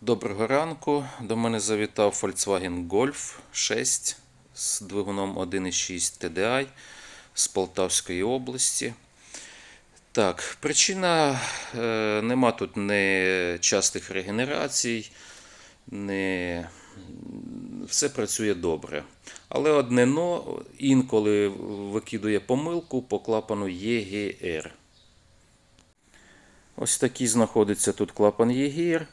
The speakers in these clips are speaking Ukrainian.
Доброго ранку. До мене завітав Volkswagen Golf 6 з двигуном 1.6 TDI з Полтавської області. Так, причина е, нема тут не частих регенерацій, не все працює добре. Але одне но інколи викидує помилку по клапану ЄГР. Ось такий знаходиться тут клапан ЄГР.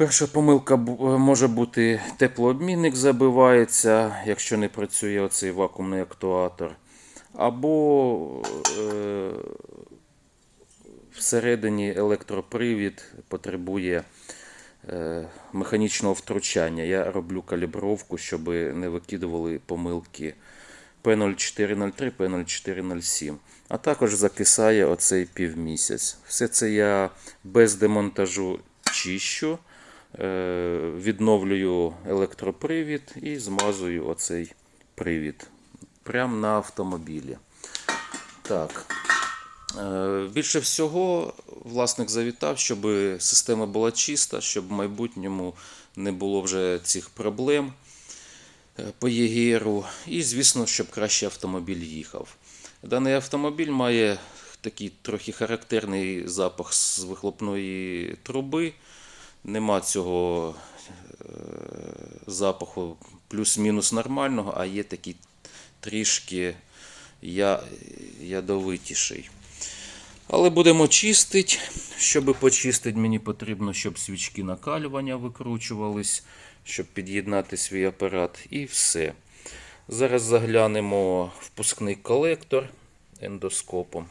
Перша помилка може бути теплообмінник забивається, якщо не працює оцей вакуумний актуатор. Або е, всередині електропривід потребує е, механічного втручання. Я роблю калібровку, щоб не викидували помилки P0403, P0407. А також закисає оцей півмісяць. Все це я без демонтажу чищу, е, відновлюю електропривід і змазую оцей привід прямо на автомобілі. Так. Е, Більше всього власник завітав, щоб система була чиста, щоб в майбутньому не було вже цих проблем е, по ЄГРу. І, звісно, щоб краще автомобіль їхав. Даний автомобіль має такий трохи характерний запах з вихлопної труби. Нема цього е, запаху плюс-мінус нормального, а є такий трішки я, ядовитіший. Але будемо чистити. Щоб почистити, мені потрібно, щоб свічки накалювання викручувались, щоб під'єднати свій апарат і все. Зараз заглянемо впускний колектор ендоскопом.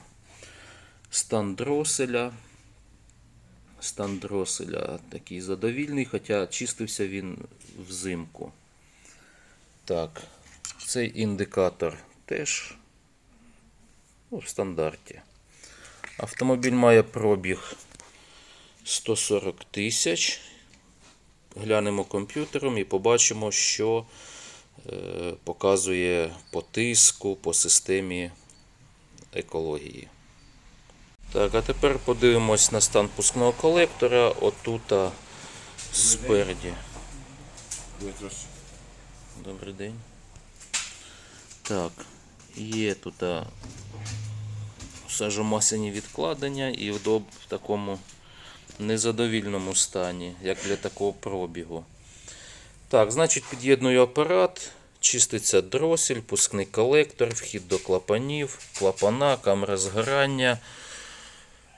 Стан дроселя. Стан дроселя такий задовільний, хоча чистився він взимку. Так, цей індикатор теж ну, в стандарті. Автомобіль має пробіг 140 тисяч. Глянемо комп'ютером і побачимо, що е, показує по тиску, по системі екології. Так, а тепер подивимось на стан пускного колектора. Отута спереді. Добрий день. Так, є тут а, сажомасляні відкладення і в такому незадовільному стані, як для такого пробігу. Так, значить, під'єдную апарат, чиститься дросель, пускний колектор, вхід до клапанів, клапана, камера згорання,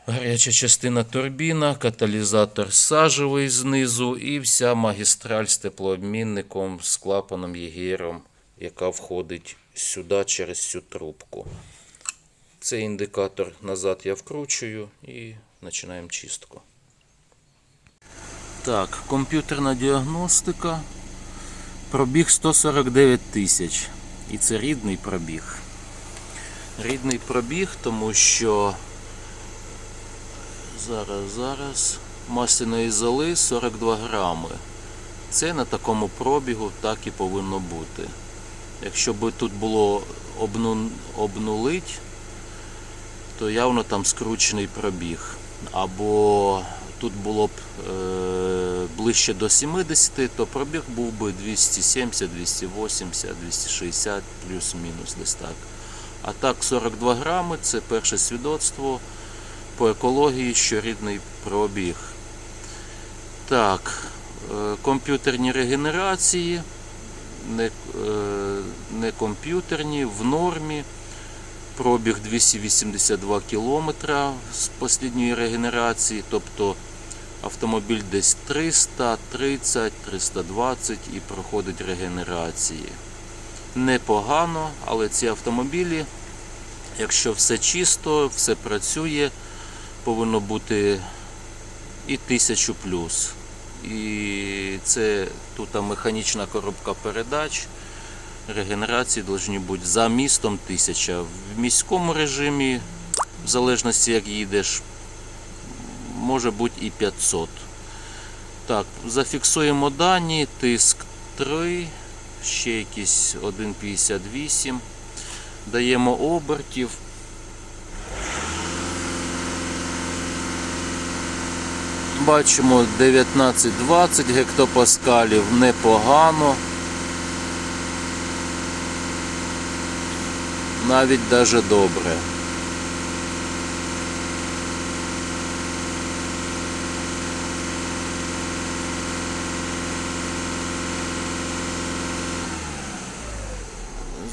гаряча частина турбіна, каталізатор сажевий знизу і вся магістраль з теплообмінником з клапаном єгером, яка входить сюди через цю трубку. Цей індикатор назад я вкручую і починаємо чистку. Так, комп'ютерна діагностика. Пробіг 149 тисяч. І це рідний пробіг. Рідний пробіг, тому що зараз, зараз масляної золи 42 грами. Це на такому пробігу так і повинно бути. Якщо би тут було обну... обнулить, то явно там скручений пробіг. Або тут було б е, ближче до 70, то пробіг був би 270, 280, 260 плюс-мінус десь так. А так 42 грами це перше свідоцтво по екології, що рідний пробіг. Так, е, комп'ютерні регенерації, не, е, не комп'ютерні, в нормі. Пробіг 282 км з останньої регенерації, тобто автомобіль десь 300, 30, 320 і проходить регенерації. Непогано, але ці автомобілі, якщо все чисто, все працює, повинно бути і 1000 плюс. І це тут механічна коробка передач. Регенерації повинні бути за містом 1000. В міському режимі, в залежності як їдеш, може бути і 500. Так, зафіксуємо дані, тиск 3, ще якийсь 1,58. Даємо обертів. Бачимо 19-20 гектопаскалів непогано. Навіть даже добре.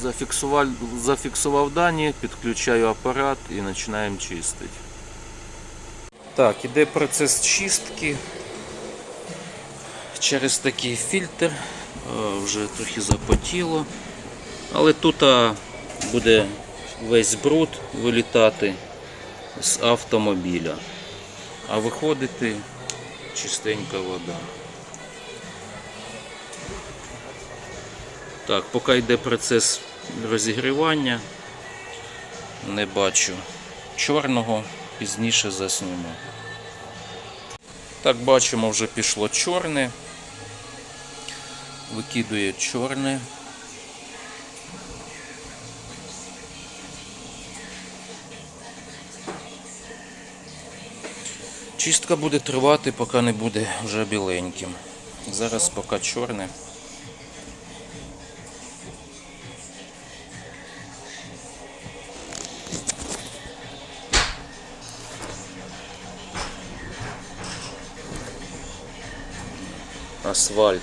Зафіксував, зафіксував дані, підключаю апарат і починаємо чистити. Так, іде процес чистки через такий фільтр. Е, Вже трохи запотіло. Але тут буде весь бруд вилітати з автомобіля. А виходити чистенька вода. Так, поки йде процес розігрівання, не бачу чорного, пізніше засніму. Так, бачимо, вже пішло чорне. Викидує чорне. Чистка буде тривати, поки не буде вже біленьким. Зараз поки чорне. Асфальт.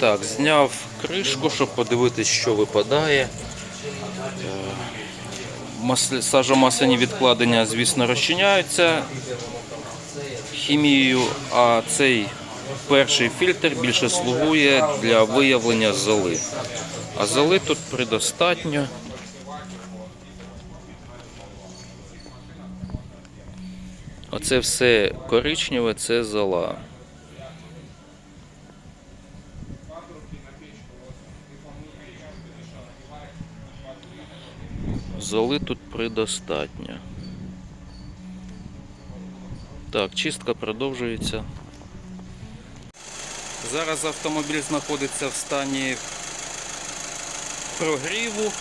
Так, зняв кришку, щоб подивитись, що випадає. Е, Сажомасляні відкладення, звісно, розчиняються хімією, а цей перший фільтр більше слугує для виявлення золи. А золи тут предостатньо. Оце все коричневе, це зола. Золи тут предостатньо. Так, чистка продовжується. Зараз автомобіль знаходиться в стані прогріву.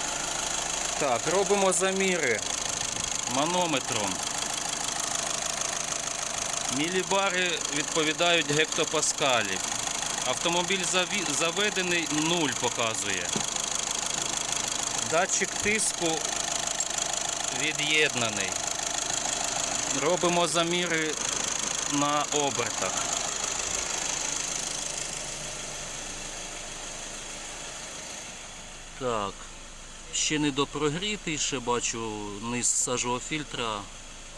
Так, робимо заміри манометром. Мілібари відповідають гектопаскалі. Автомобіль заведений 0 показує. Датчик тиску від'єднаний. Робимо заміри на обертах. Так, ще не допрогрітий, ще бачу низ сажого фільтра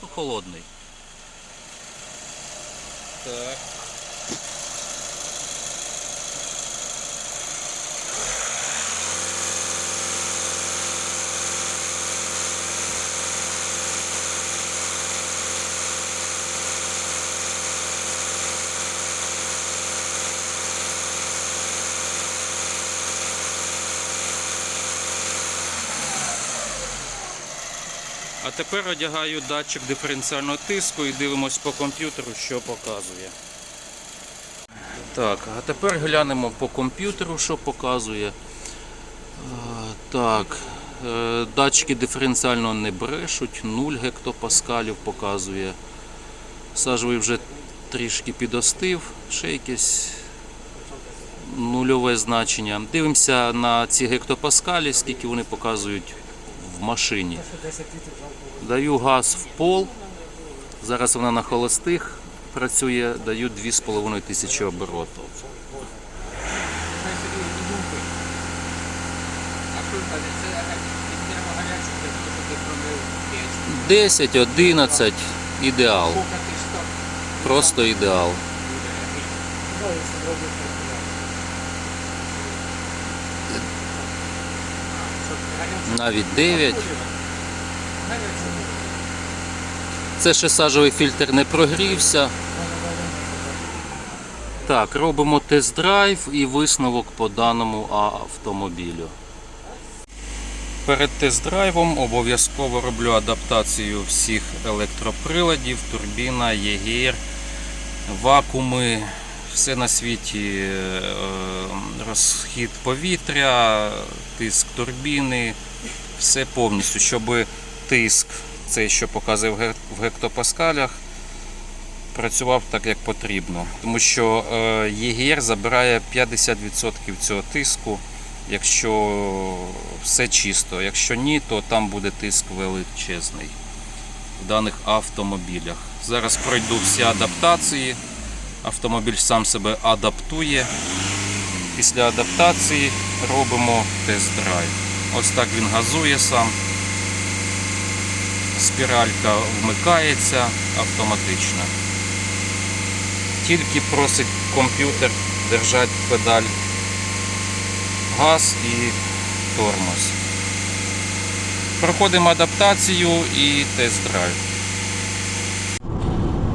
ну, холодний. Так. Тепер одягаю датчик диференціального тиску і дивимось по комп'ютеру, що показує. Так, а тепер глянемо по комп'ютеру, що показує. Так, е, датчики диференціального не брешуть, 0 гектопаскалів показує. Сажовий вже трішки підостив, ще якесь нульове значення. Дивимося на ці гектопаскалі, скільки вони показують в машині. Даю газ в пол. Зараз вона на холостих працює, даю 2,5 тисячі оборотів. А що це піднямо гарячу, для того, щоб ти промив піч, 10, 11 ідеал. кухати що Просто ідеал. Навіть 9. Це ще сажовий фільтр не прогрівся. Так, робимо тест-драйв і висновок по даному автомобілю. Перед тест-драйвом обов'язково роблю адаптацію всіх електроприладів, турбіна, єгір, вакууми, все на світі, е, розхід повітря, тиск турбіни, все повністю, щоб тиск, цей, що показує в гектопаскалях, працював так, як потрібно. Тому що е, ЄГР забирає 50% цього тиску, якщо все чисто. Якщо ні, то там буде тиск величезний в даних автомобілях. Зараз пройду всі адаптації. Автомобіль сам себе адаптує. Після адаптації робимо тест-драйв. Ось так він газує сам. Спіралька вмикається автоматично. Тільки просить комп'ютер держати педаль газ і тормоз. Проходимо адаптацію і тест-драйв.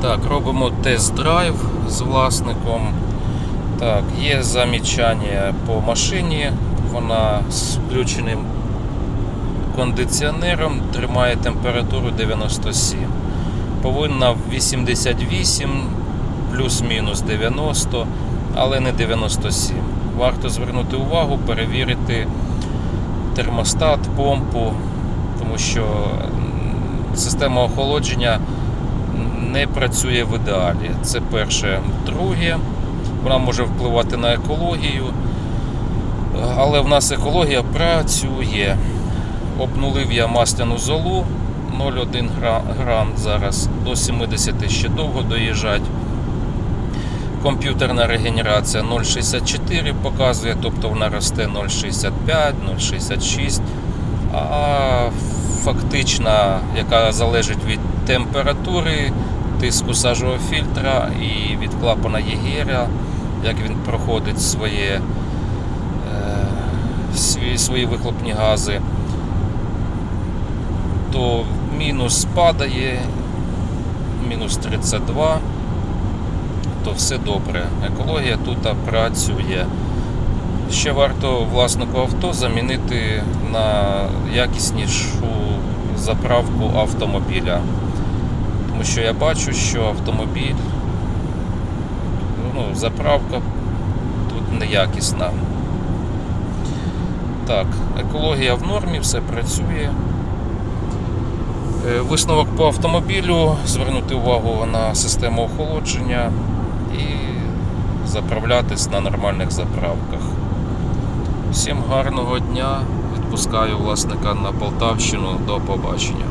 Так, робимо тест-драйв з власником. Так, є замічання по машині. Вона з включеним кондиціонером тримає температуру 97. Повинна 88, плюс-мінус 90, але не 97. Варто звернути увагу, перевірити термостат, помпу, тому що система охолодження не працює в ідеалі. Це перше. Друге, вона може впливати на екологію, але в нас екологія працює. Обнулив я масляну золу 0,1 грам зараз до 70 ще довго доїжджать. Комп'ютерна регенерація 0,64 показує, тобто вона росте 0,65, 0,66. А фактична, яка залежить від температури, тиску сажового фільтра і від клапана Єгера, як він проходить своє, свої, вихлопні гази, то мінус падає, мінус 32 то все добре. Екологія тут працює. Ще варто власнику авто замінити на якіснішу заправку автомобіля. Тому що я бачу, що автомобіль, ну, заправка тут неякісна. Так, екологія в нормі, все працює. Е, Висновок по автомобілю, звернути увагу на систему охолодження і заправлятись на нормальних заправках. Всім гарного дня. Відпускаю власника на Полтавщину. До побачення.